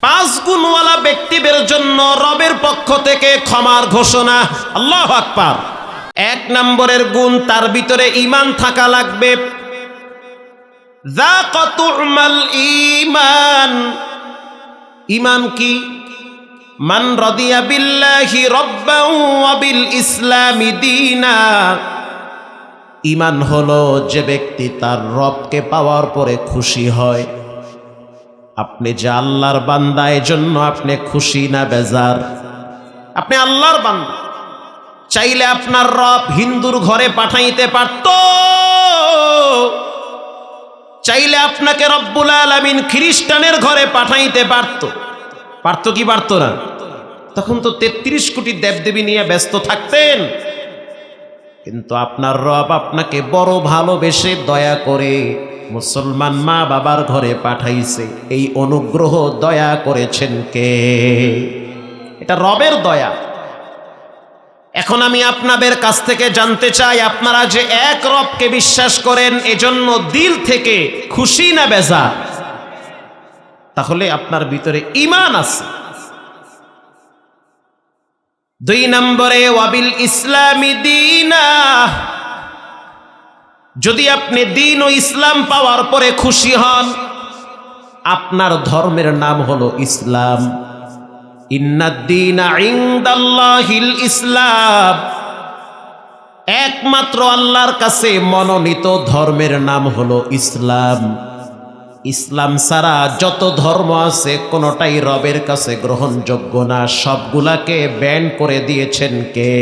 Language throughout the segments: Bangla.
পাঁচ গুণওয়ালা ব্যক্তিদের জন্য রবের পক্ষ থেকে ক্ষমার ঘোষণা। আল্লাহ আকবার। এক নম্বরের গুণ, তার ভিতরে ইমান থাকা লাগবে। ইমান ইমান কি? মান রদিয়া বিল্লাহি রব্বাও ওয়া বিল ইসলামি দীনা। ইমান হলো যে ব্যক্তি তার রবকে পাওয়ার পরে খুশি হয়। আপনি যে আল্লাহর বান্দা জন্য আপনি খুশি না বেজার? আপনি আল্লাহর বান্দা। চাইলে আপনার রব হিন্দুর ঘরে পাঠাইতে পারত। চাইলে আপনাকে রব্বুল আলমিন খ্রিস্টানের ঘরে পাঠাইতে পারত। পারত কি পারত না? তখন তো তেত্রিশ কোটি দেবদেবী নিয়ে ব্যস্ত থাকতেন। কিন্তু আপনার রব আপনাকে বড় ভালোবেসে দয়া করে মুসলমান মা বাবার ঘরে পাঠাইছে। এই অনুগ্রহ দয়া করেছেন কে? এটা রবের দয়া। এখন আমি আপনাদের কাছ থেকে জানতে চাই, আপনারা যে এক রবকে বিশ্বাস করেন, এজন্য দিল থেকে খুশি না বেজা তাহলে আপনার ভিতরে ইমান আছে। দুই নম্বরে, ওয়াবিল ইসলামী দিনা। যদি আপনি দিন ও ইসলাম পাওয়ার পরে খুশি হন, আপনার ধর্মের নাম হলো ইসলাম। ইসলাম। একমাত্র আল্লাহর কাছে মনোনীত ধর্মের নাম হলো ইসলাম। ইসলাম ছাড়া যত ধর্ম আছে, কোনোটাই রবের কাছে গ্রহণযোগ্য না। সবগুলাকে ব্যান করে দিয়েছেন কে?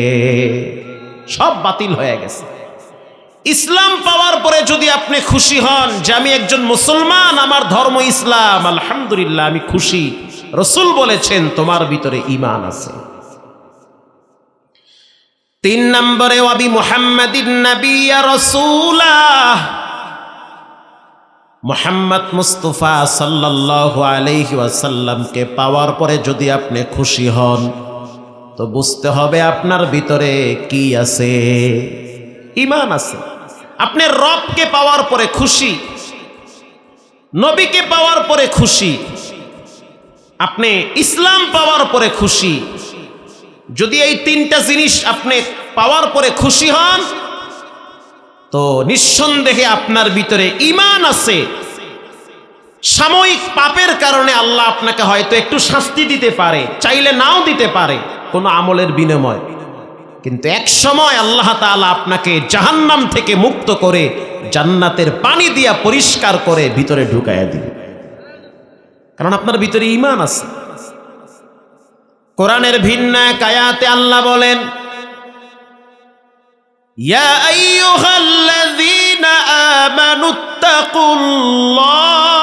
সব বাতিল হয়ে গেছে। ইসলাম পাওয়ার পরে যদি আপনি খুশি হন যে আমি একজন মুসলমান, আমার ধর্ম ইসলাম, আলহামদুলিল্লাহ আমি খুশি। রসুল বলেছেন, তোমার ভিতরে ইমান আছে। তিন নম্বরে ওয়াবি মুহাম্মাদিন নবিয়া রসুলাহ মোহাম্মদ মুস্তফা সাল্লাল্লাহু আলাইহি ওয়াসাল্লামকে পাওয়ার পরে যদি আপনি খুশি হন, তো বুঝতে হবে আপনার ভিতরে কি আছে। ইমান আছে। আপনি রবকে পাওয়ার পরে খুশি, নবীকে পাওয়ার পরে খুশি, আপনি ইসলাম পাওয়ার পরে খুশি। যদি এই তিনটা জিনিস আপনি পাওয়ার পরে খুশি হন তো নিঃসন্দেহে আপনার ভিতরে ইমান আছে। সাময়িক পাপের কারণে আল্লাহ আপনাকে হয়তো একটু শাস্তি দিতে পারে, চাইলে নাও দিতে পারে, কোনো আমলের বিনিময়। কিন্তু এক সময় আল্লাহ তাআলা আপনাকে জাহান্নাম থেকে মুক্ত করে জান্নাতের পানি দিয়া পরিষ্কার করে ভিতরে ঢুকাইয়া দিবে। কারণ আপনার ভিতরে ইমান আছে। কোরআনের ভিন্ন কায়াতে আল্লাহ বলেন يا أيها الذين آمنوا اتقوا الله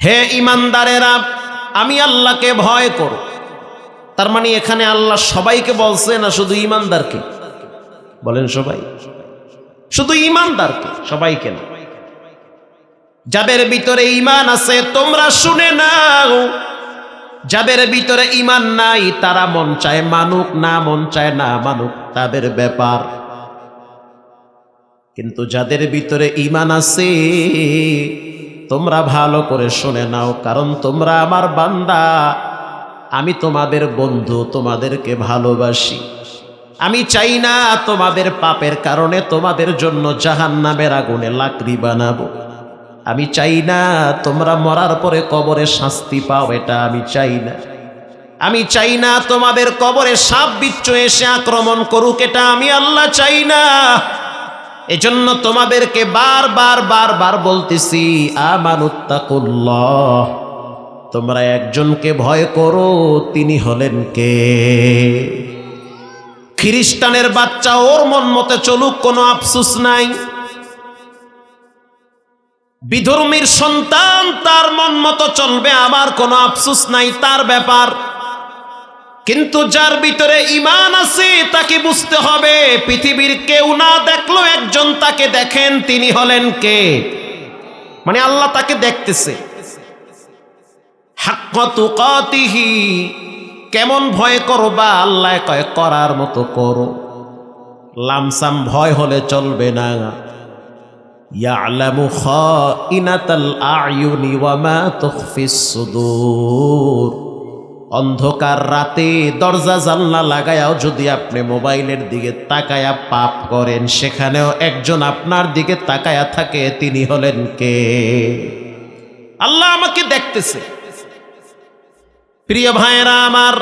হে ইমানদারেরা আমি আল্লাহকে ভয় করো তার মানে এখানে আল্লাহ সবাইকে বলছে না শুধু ইমানদারকে বলেন সবাই শুধু ইমানদারকে সবাইকে না যাদের ভিতরে ইমান আছে তোমরা শুনে নাও যাদের ভিতরে ইমান নাই, তারা মন চায় মানুক, না মন চায় না মানুক, তাদের ব্যাপার। কিন্তু যাদের ভিতরে ইমান আছে, তোমরা ভালো করে শুনে নাও, কারণ তোমরা আমার বান্দা। আমি তোমাদের বন্ধু, তোমাদেরকে ভালোবাসি। আমি চাই না তোমাদের পাপের কারণে তোমাদের জন্য জাহান নামের আগুনে লাকড়ি বানাবো। আমি চাই না তোমরা মরার পরে কবরে শাস্তি পাও, এটা আমি চাই না। আমি চাই না তোমাদের কবরে সাপ বিচ্ছ এসে আক্রমণ করুক, এটা আমি আল্লাহ চাই না। এজন্য তোমাদেরকে বারবার বারবার বলতেছি, আমানুত্তাকুল্লাহ, তোমরা একজনকে ভয় করো, তিনি হলেন কে? খ্রিস্টানের বাচ্চা ওর মন মতে চলুক, কোনো আফসুস নাই। বিধর্মীর সন্তান, তার মন মতো চলবে আমার কোনো আফসুস নাই, তার ব্যাপার। কিন্তু যার ভিতরে ইমান আছে, তাকে বুঝতে হবে, পৃথিবীর কেউ না দেখল একজন তাকে দেখেন, তিনি হলেন কে? মানে আল্লাহ তাকে দেখতেছে। কেমন ভয় করবা? আল্লাহ কয়, করার মতো করো। লামসাম ভয় হলে চলবে না। অন্ধকার রাতে দরজা জানলা লাগায়াও যদি আপনি মোবাইলের দিকে তাকায়া পাপ করেন, সেখানেও একজন আপনার দিকে তাকায়া থাকে, তিনি হলেন কে? আল্লাহ আমাকে দেখতেছে। প্রিয় ভাইরা আমার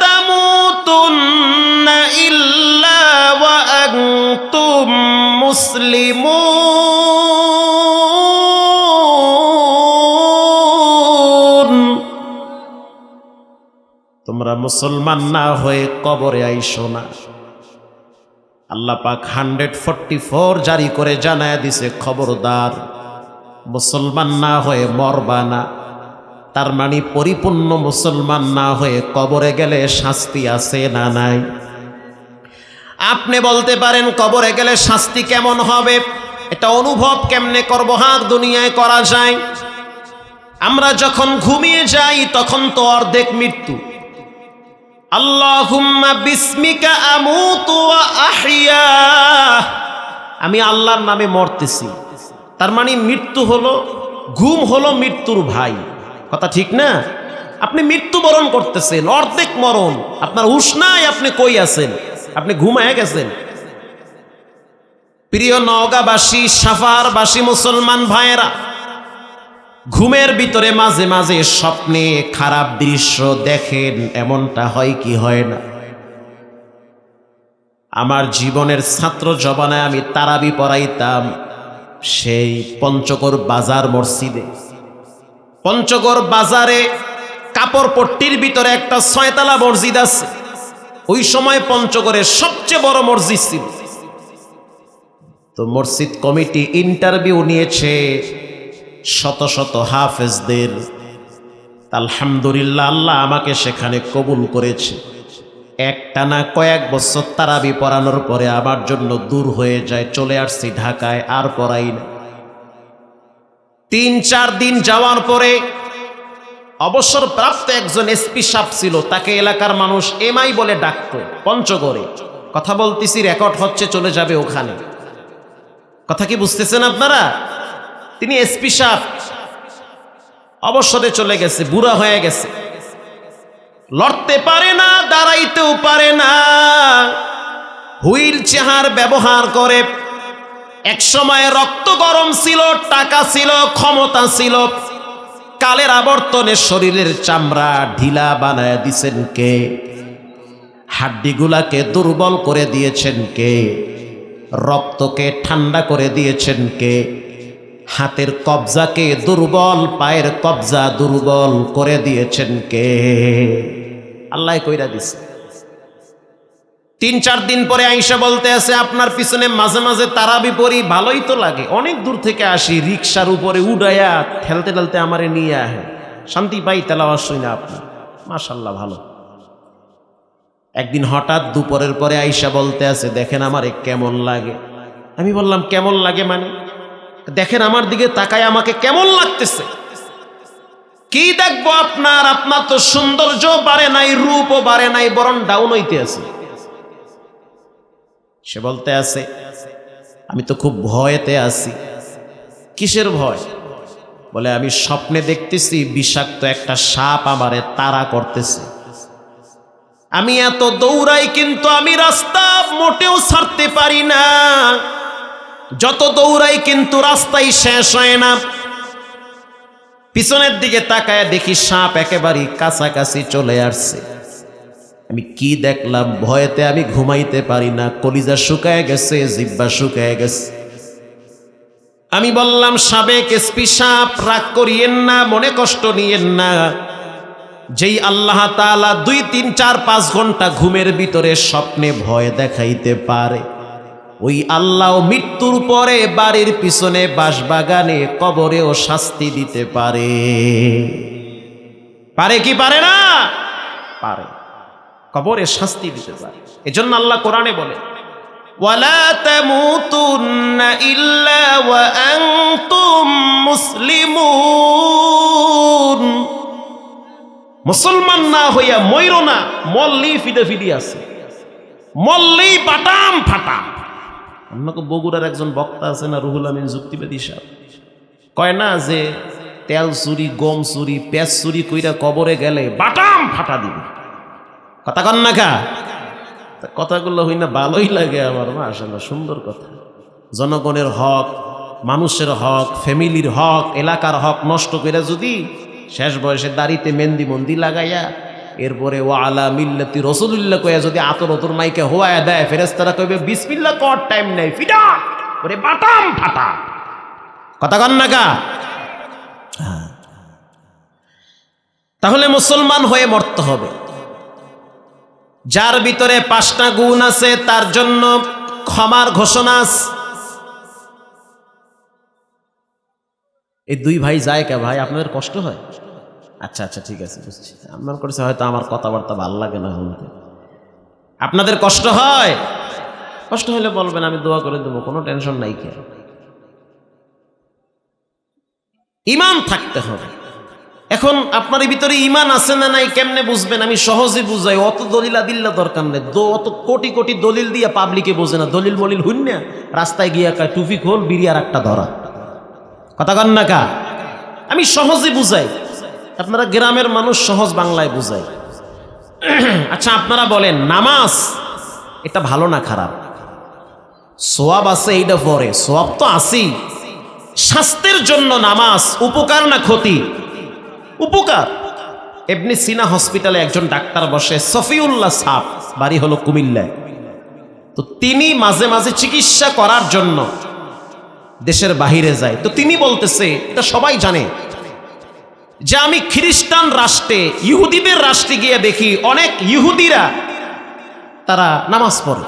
তামুতুন্না ইল্লা ওয়া আনতুম মুসলিমুন। তোমরা মুসলমান না হয়ে কবরে আইসো না। আল্লাহ পাক হান্ড্রেড ফোরটি ফোর জারি করে জানায় দিছে খবরদার। মুসলমান না হয়ে মরবা না। তার মানে পরিপূর্ণ মুসলমান না হয়ে কবরে গেলে শাস্তি আছে না নাই? আপনি বলতে পারেন কবরে গেলে শাস্তি কেমন হবে? এটা অনুভব কেমনে করব? হাত দুনিয়ায় করা যায়। আমরা যখন ঘুমিয়ে যাই, তখন তো অর্ধেক মৃত্যু। আল্লাহুম্মা বিস্মিকা আমুতু ওয়া আহইয়া। আমি আল্লাহর নামে মরতেছি। তার মানে মৃত্যু হলো, ঘুম হলো মৃত্যুর ভাই। কথা ঠিক না? আপনি মৃত্যুবরণ করতেছেন, অর্ধেক মরণ। আপনার নাই, আপনি কই আছেন? আপনি ঘুমায় গেছেন। প্রিয় নওগাঁবাসী সাফারবাসী মুসলমান ভাইয়েরা, ঘুমের ভিতরে মাঝে মাঝে স্বপ্নে খারাপ দৃশ্য দেখেন, এমনটা হয় কি হয় না? আমার জীবনের ছাত্র জবানায় আমি তারাবি পড়াইতাম, সেই পঞ্চগড় বাজার মসজিদে। পঞ্চগড় বাজারে কাপড় পট্টির ভিতরে একটা ছয়তলা মসজিদ আছে। ওই সময় পঞ্চগড়ের সবচেয়ে বড় মসজিদ ছিল। তো মসজিদ কমিটি ইন্টারভিউ নিয়েছে শত শত হাফেজদের। আলহামদুলিল্লাহ আল্লাহ আমাকে সেখানে কবুল করেছে। একটানা কয়েক বছর তারাবি পড়ানোর পরে আমার জন্য দূর হয়ে যায়, চলে আসছি ঢাকায়, আর পড়াই না। তিন, চার দিন যাওয়ার পরে অবসর প্রাপ্ত একজন এসপি সাপ ছিল, তাকে এলাকার মানুষ এমআই বলে ডাকতো, পঞ্চগড়ে। কথা বলতেছি রেকর্ড হচ্ছে, চলে যাবে ওখানে। কথা কি বুঝতেছেন আপনারা? তিনি এসপি সাপ, অবসরে চলে গেছে, বুড়া হয়ে গেছে। লড়তে পারে না, দাঁড়াইতেও পারে না। হুইল চেহার ব্যবহার করে এক সময় রক্ত গরম ছিল, টাকা ছিল, ক্ষমতা ছিল। কালের আবর্তনে শরীরের চামড়া ঢিলা বানায় দিছেন কে? হাড্ডিগুলাকে দুর্বল করে দিয়েছেন কে? রক্তকে ঠান্ডা করে দিয়েছেন কে? হাতের কবজাকে দুর্বল, পায়ের কবজা দুর্বল করে দিয়েছেন কে? আল্লাহ কইরা দিছে। তিন, চার দিন পরে আইসা বলতে আছে, আপনার পিছনে মাঝে মাঝে তারা পড়ি ভালোই তো লাগে। অনেক দূর থেকে আসি রিক্সার উপরে উড়াইয়া ঠেলতে ঠেলতে আমারে নিয়ে আহে। শান্তি পাই তেলাওয়া শুই না আপনার। মাশাল্লাহ ভালো। একদিন হঠাৎ দুপুরের পরে আইসা বলতে আছে, দেখেন আমারে কেমন লাগে। আমি বললাম, কেমন লাগে মানে? দেখেন আমার দিকে তাকায় আমাকে কেমন লাগতেছে। কি দেখব আপনার? আপনার তো সৌন্দর্য বাড়ে নাই, রূপও বাড়ে নাই, বরং ডাউন হইতে আছে। সে বলতে আছে, আমি তো খুব ভয়েতে আছি। কিসের ভয়? বলে, আমি স্বপ্নে দেখতেছি বিষাক্ত একটা সাপ আমারে তারা করতেছে। আমি এত দৌড়াই কিন্তু আমি রাস্তা মোটেও ছাড়তে পারি না। যত দৌড়াই কিন্তু রাস্তাই শেষ হয় না। পিছনের দিকে তাকায় দেখি সাপ একেবারেই কাছাকাছি চলে আসছে। আমি কি দেখলাম? ভয়েতে আমি ঘুমাইতে পারি না, কলিজা শুকায় গেছে, জিব্বা শুকায় গেছে। আমি বললাম, সাবেক এসপি সাপ রাগ করিয়েন না, মনে কষ্ট নিয়েন না। যেই আল্লাহ তাআলা দুই, তিন, চার, পাঁচ ঘণ্টা ঘুমের ভিতরে স্বপ্নে ভয় দেখাইতে পারে। ওই আল্লাহ মৃত্যুর পরে বাড়ির পিছনে বাঁশবাগানে কবরেও শাস্তি দিতে পারে। পারে কি পারে না? পারে। কবরে শাস্তি দিতে পারে। এজন্য আল্লাহ কোরআনে বলে মুসলিমুন। না হইয়া ময়ূর না মল্লি ফিদে ফিদি আছে। মল্লি বাটাম ফাটাম। আপনাকে বগুড়ার একজন বক্তা আছে না, রুহুল আমিন যুক্তিবাদী সাহেব কয় না যে, তেল চুরি, গম চুরি, পেঁয়াজ চুরি কইরা কবরে গেলে বাটাম ফাটা দিবে। কথা কন না কা কথাগুলো হই না ভালোই লাগে আমার মাশাল্লাহ সুন্দর কথা। জনগণের হক, মানুষের হক, ফ্যামিলির হক, এলাকার হক নষ্ট করে যদি শেষ বয়সে দাড়িতে মেহেন্দি মন্দি লাগাইয়া, এরপরে ও আলা মিল্লাতি রসুল্লাহ কইয়া যদি আতর অতর মাইকে হোয়া দেয় ফেরেস্তারা কইবে বিসমিল্লা কর টাইম নেই ফিটা ওরে বাটাম ফাটা। কথা কন না কা তাহলে মুসলমান হয়ে মরতে হবে। যার ভিতরে পাঁচটা গুণ আছে, তার জন্য ক্ষমার ঘোষণা। এই দুই ভাই যায় কে ভাই? আপনাদের কষ্ট হয়? আচ্ছা আচ্ছা ঠিক আছে, বুঝছি। আপনার করেছে হয়তো আমার কথাবার্তা ভালো লাগে না শুনতে আপনাদের কষ্ট হয়? কষ্ট হলে বলবেন, আমি দোয়া করে দেবো, কোনো টেনশন নাই কে। ইমান থাকতে হবে। এখন আপনার ভিতরে ইমান আছে না নাই, কেমনে বুঝবেন? আমি সহজে বুঝাই, অত দলিল আদিল্লা দরকার নেই। অত কোটি কোটি দলিল দিয়ে পাবলিকে বোঝে না। দলিল বলিল, হুন না, রাস্তায় গিয়ে কয়, টুপি খোল, বিড়ি আর একটা ধরা। কথা কন না কা? আমি সহজে বুঝাই। আপনারা গ্রামের মানুষ সহজ বাংলায় বুঝাই। আচ্ছা আপনারা বলেন, নামাজ, এটা ভালো না খারাপ? সোয়াব আছে এইটা পরে, সোয়াব তো আছেই। স্বাস্থ্যের জন্য নামাজ উপকার না ক্ষতি? উপকার। এমনি সিনা হসপিটালে একজন ডাক্তার বসে, সফিউল্লাহ সাপ বাড়ি হলো কুমিল্লায়। তো তিনি মাঝে মাঝে চিকিৎসা করার জন্য দেশের বাহিরে যায়। তো তিনি বলতেছে, এটা সবাই জানে যে আমি খ্রিস্টান রাষ্ট্রে, ইহুদিদের রাষ্ট্রে গিয়ে দেখি অনেক ইহুদিরা তারা নামাজ পড়ে।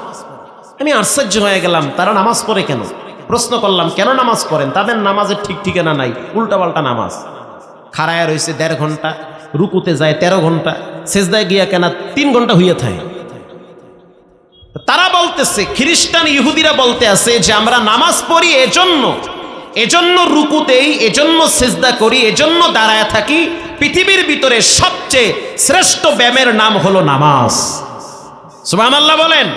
আমি আশ্চর্য হয়ে গেলাম, তারা নামাজ পড়ে কেন? প্রশ্ন করলাম, কেন নামাজ পড়েন? তাদের নামাজের ঠিক ঠিকানা নাই, উল্টাপাল্টা নামাজ। খাড়ায় রয়েছে দেড় ঘণ্টা, রুকুতে যায় তেরো ঘণ্টা, সেজদায় গিয়া কেনা তিন ঘণ্টা হইয়া থাকে। তারা বলতেছে, খ্রিস্টান ইহুদিরা বলতে আছে যে আমরা নামাজ পড়ি এজন্য এজন্য রুকুতেই, এজন্য সেজদা করি, এজন্য দাঁড়ায় থাকি। পৃথিবীর ভিতরে সবচেয়ে শ্রেষ্ঠ ব্যায়ামের নাম হলো নামাজ। আল্লাহ বলেন।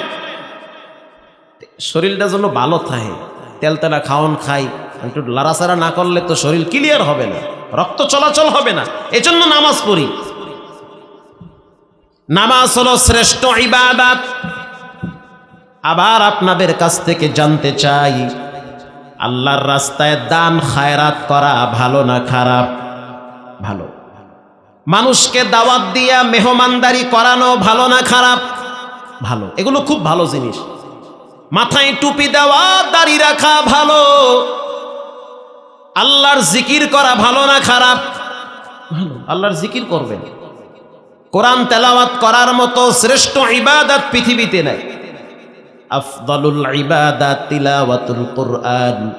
শরীরটা যেন ভালো থাকে, তেলতেলা খাওন খাই, একটু লাড়াচাড়া না করলে তো শরীর ক্লিয়ার হবে না। রক্ত চলাচল হবে না। এজন্য নামাজ পড়ি। নামাজ হলো শ্রেষ্ঠ ইবাদাত। আবার আপনাদের কাছ থেকে জানতে চাই, আল্লাহর রাস্তায় দান, খায়রাত করা ভালো না খারাপ? ভালো। মানুষকে দাওয়াত দিয়া মেহমানদারি করানো ভালো না খারাপ? ভালো। এগুলো খুব ভালো জিনিস। মাথায় টুপি দেওয়া, দাড়ি রাখা ভালো। আল্লাহর জিকির করা ভালো না খারাপ? ভালো। আল্লাহর জিকির করবেন। কোরআন তেলাওয়াত করার মতো শ্রেষ্ঠ ইবাদত পৃথিবীতে নাই। আফদালুল ইবাদাত তিলাওয়াতুল কোরআন।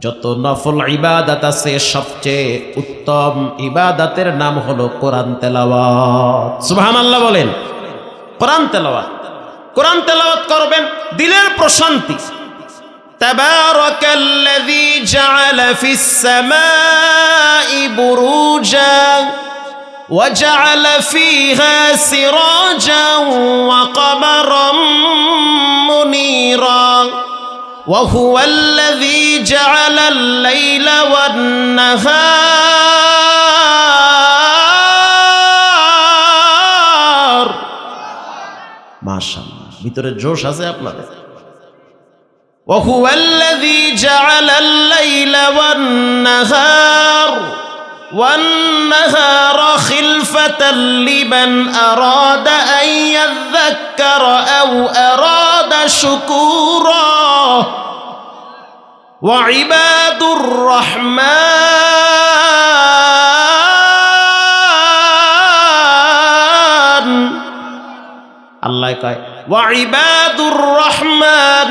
যত নফল ইবাদাত আছে সবচেয়ে উত্তম ইবাদাতের নাম হলো কোরআন তেলাওয়াত। সুবহানাল্লাহ বলেন। কোরআন তেলাওয়াত। কোরআন তেলাওয়াত করবেন দিলের প্রশান্তি। تبارك الذي جعل في السماء بروجا وجعل فيها سراجا وقمرا منيرا وهو الذي جعل الليل والنهار. ما شاء الله ভিতরে জোশ আছে আপনাদের? وهو الذي جعل الليل والنهار والنهار خلفة لمن أراد أن يذكر أو أراد شكورا. وعباد الرحمن الله কয় وعباد الرحمن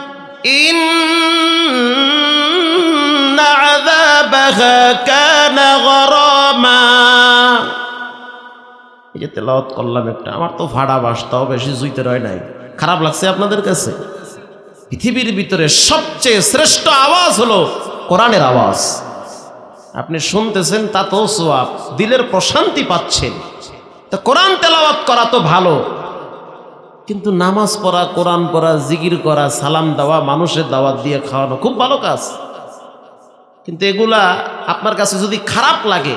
إن عذابها كان غراما এই যে তেলাওয়াত করলাম একটা আমার তো ভাড়া বাস তাও বেশি জুইতে রয় নাই খারাপ লাগছে আপনাদের কাছে পৃথিবীর ভিতরে সবচেয়ে শ্রেষ্ঠ আওয়াজ হলো কোরআনের আওয়াজ আপনি শুনতেছেন তা তো সোয়াব দিলের প্রশান্তি পাচ্ছেন তা কোরআন তেলাওয়াত করা তো ভালো কিন্তু নামাজ পড়া, কোরআন পড়া, জিকির করা, সালাম দেওয়া, মানুষের দাওয়াত দিয়ে খাওয়ানো খুব ভালো কাজ। কিন্তু এগুলা আপনার কাছে যদি খারাপ লাগে,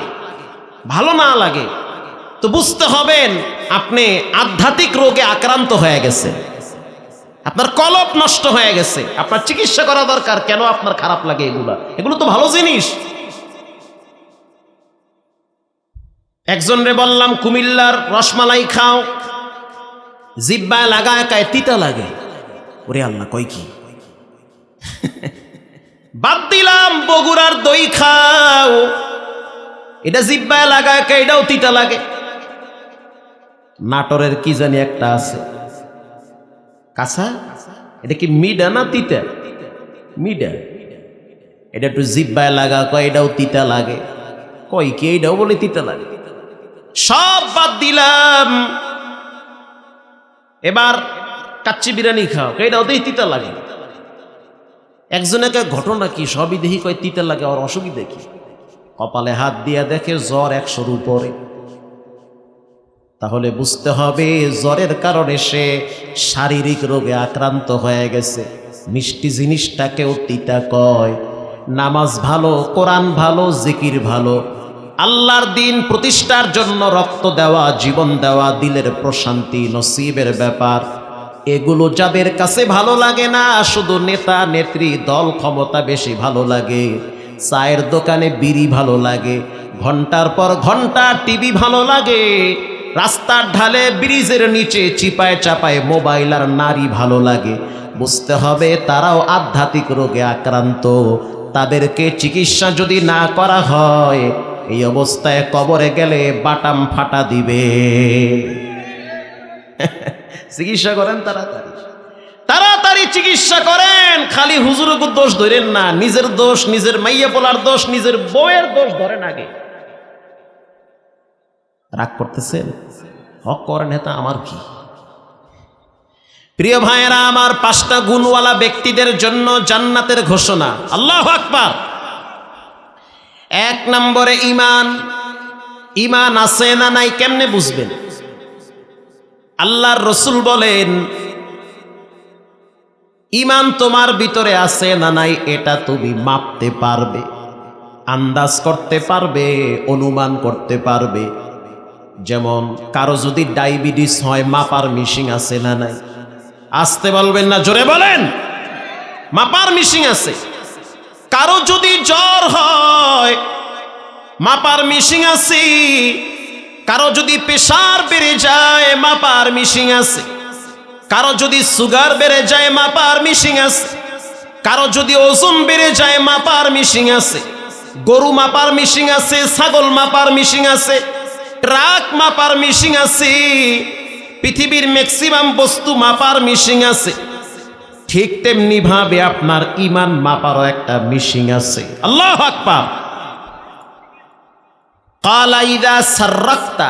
ভালো না লাগে, তো বুঝতে হবেন আপনি আধ্যাত্মিক রোগে আক্রান্ত হয়ে গেছে। আপনার কলপ নষ্ট হয়ে গেছে। আপনার চিকিৎসা করা দরকার, কেন আপনার খারাপ লাগে এগুলা? এগুলো তো ভালো জিনিস। একজনরে বললাম, কুমিল্লার রসমালাই খাও। জিব্বায় লাগা একায় তিতা লাগে। ওরে আল্লাহ কই কি? বাদ দিলাম বগুড়ার দই খাও। এটা জিব্বায় লাগা একা এটাও তিতা লাগে। নাটোরের কি জানি একটা আছে। কাঁচা? এটা কি মিডা না তিতা? মিডা। এটা একটু জিব্বায় লাগা কয়, এটাও তিতা লাগে। কই কি এইটাও বলে তিতা লাগে। সব বাদ দিলাম এবার কাচ্চি বিরিয়ানি খাও এটাও দেই তিতা লাগে। একজনকে ঘটনা কি সবই দেখি কয় তিতা লাগে আর অসুবিধা কি কপালে হাত দিয়া দেখে জ্বর একশোর উপরে। তাহলে বুঝতে হবে জ্বরের কারণে সে শারীরিক রোগে আক্রান্ত হয়ে গেছে। মিষ্টি জিনিসটাকেও তিতা কয়। নামাজ ভালো, কোরআন ভালো, জিকির ভালো। আল্লাহর দিন প্রতিষ্ঠার জন্য রক্ত দেওয়া, জীবন দেওয়া, দিলের প্রশান্তি, নসিবের ব্যাপার। এগুলো যাদের কাছে ভালো লাগে না, শুধু নেতা, নেত্রী, দল ক্ষমতা বেশি ভালো লাগে। চায়ের দোকানে বিড়ি ভালো লাগে। ঘণ্টার পর ঘণ্টা টিভি ভালো লাগে। রাস্তার ঢালে ব্রিজের নিচে চিপায় চাপায় মোবাইল আর নারী ভালো লাগে। বুঝতে হবে তারাও আধ্যাত্মিক রোগে আক্রান্ত। তাদেরকে চিকিৎসা যদি না করা হয় এই অবস্থায় কবরে গেলে বাটাম ফাটা দিবে। চিকিৎসা করেন তাড়াতাড়ি। তাড়াতাড়ি চিকিৎসা করেন, খালি হুজুরকে দোষ ধরেন না, নিজের দোষ, নিজের মাইয়া পোলার দোষ, নিজের বউয়ের দোষ ধরেন আগে। রাগ করতেছেন? হক করেন এটা আমার কি? প্রিয় ভাইয়েরা, আমার পাঁচটা গুণওয়ালা ব্যক্তিদের জন্য জান্নাতের ঘোষণা। আল্লাহ আকবার। এক নম্বরে ইমান ইমান আছে না নাই কেমনে বুঝবেন? আল্লাহর রসুল বলেন ইমান তোমার ভিতরে আছে না নাই এটা তুমি মাপতে পারবে, আন্দাজ করতে পারবে, অনুমান করতে পারবে। যেমন কারও যদি ডায়াবেটিস হয়, মাপার মিশিং আছে না নাই? আসতে বলবেন না, জোরে বলেন, মাপার মিশিং আছে। কারও যদি জ্বর হয়, মাপার মিশিং আছে। কারও যদি প্রেশার বেড়ে যায়, মাপার মিশিং আছে। কারও যদি সুগার বেড়ে যায়, মাপার মিশিং আছে। কারও যদি ওজন বেড়ে যায়, মাপার মিশিং আছে। গরু মাপার মিশিং আছে, ছাগল মাপার মিশিং আছে, ট্রাক মাপার মিশিং আছে, পৃথিবীর ম্যাক্সিমাম বস্তু মাপার মিশিং আছে। ঠিক তেমনি ভাবে আপনার ইমান মাপারও একটা মিশিং আছে। আল্লাহ আকবার। কালা ইদা সাররাক্তা,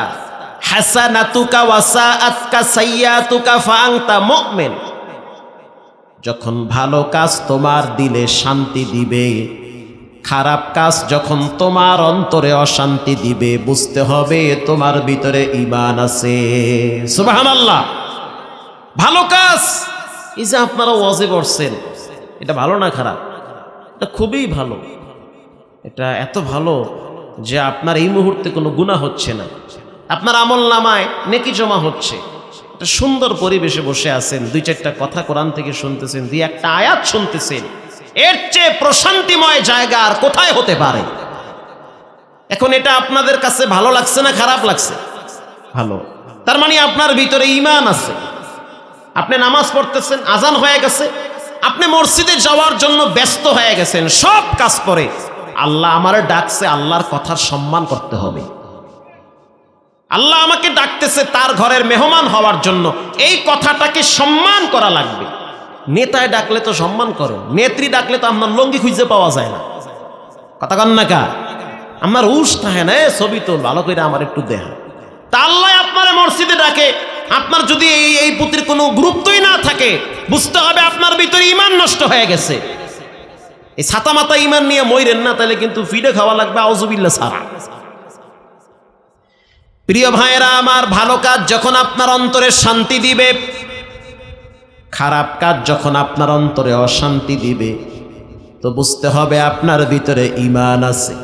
হাসানাতুকা ওয়াসাআতকা সাইয়াতুকা ফাআনতা মুমিন। যখন ভালো কাজ তোমার দিলে শান্তি দিবে, খারাপ কাজ যখন তোমার অন্তরে অশান্তি দিবে, বুঝতে হবে তোমার ভিতরে ইমান আছে। সুবহানাল্লাহ। ভালো কাজ এই যে আপনারা ওয়াজে পড়ছেন এটা ভালো না খারাপ? এটা খুবই ভালো। এটা এত ভালো যে আপনার এই মুহূর্তে কোনো গুণা হচ্ছে না। আপনার আমল নামায় নেকি জমা হচ্ছে। একটা সুন্দর পরিবেশে বসে আছেন, দুই চারটা কথা কোরআন থেকে শুনতেছেন, দুই একটা আয়াত শুনতেছেন। এর চেয়ে প্রশান্তিময় জায়গা আর কোথায় হতে পারে? এখন এটা আপনাদের কাছে ভালো লাগছে না খারাপ লাগছে? ভালো। তার মানে আপনার ভিতরে ইমান আছে। আপনি নামাজ পড়তেছেন, আজান হয়ে গেছে। আপনি মসজিদে যাওয়ার জন্য ব্যস্ত হয়ে গেছেন, সব কাজ করে আল্লাহ আমার ডাকছে, আল্লাহর কথার সম্মান করতে হবে। আল্লাহ আমাকে ডাকতেছে তার ঘরের মেহমান হওয়ার জন্য। এই কথাটাকে সম্মান করা লাগবে। নেতায় ডাকলে তো সম্মান করো, নেত্রী ডাকলে তো আপনার লঙ্গি খুঁজে পাওয়া যায় না। কথা কন না কা? আমার উস থাকে না ছবি তো ভালো করে আমার একটু দেখা তা আল্লাহ আপনার মসজিদে ডাকে। আপনার যদি এই এই পুত্রের কোনো গুরুত্বই না থাকে, বুঝতে হবে আপনার ভিতরে ইমান নষ্ট হয়ে গেছে। এই ছাতা মাতা ইমান নিয়ে মইরেন না, তাহলে কিন্তু ফিডে খাওয়া লাগবে আউজুবিল্লা সারা প্রিয় ভাইয়েরা, আমার ভালো কাজ যখন আপনার অন্তরে শান্তি দিবে, খারাপ কাজ যখন আপনার অন্তরে অশান্তি দিবে, তো বুঝতে হবে আপনার ভিতরে ইমান আছে।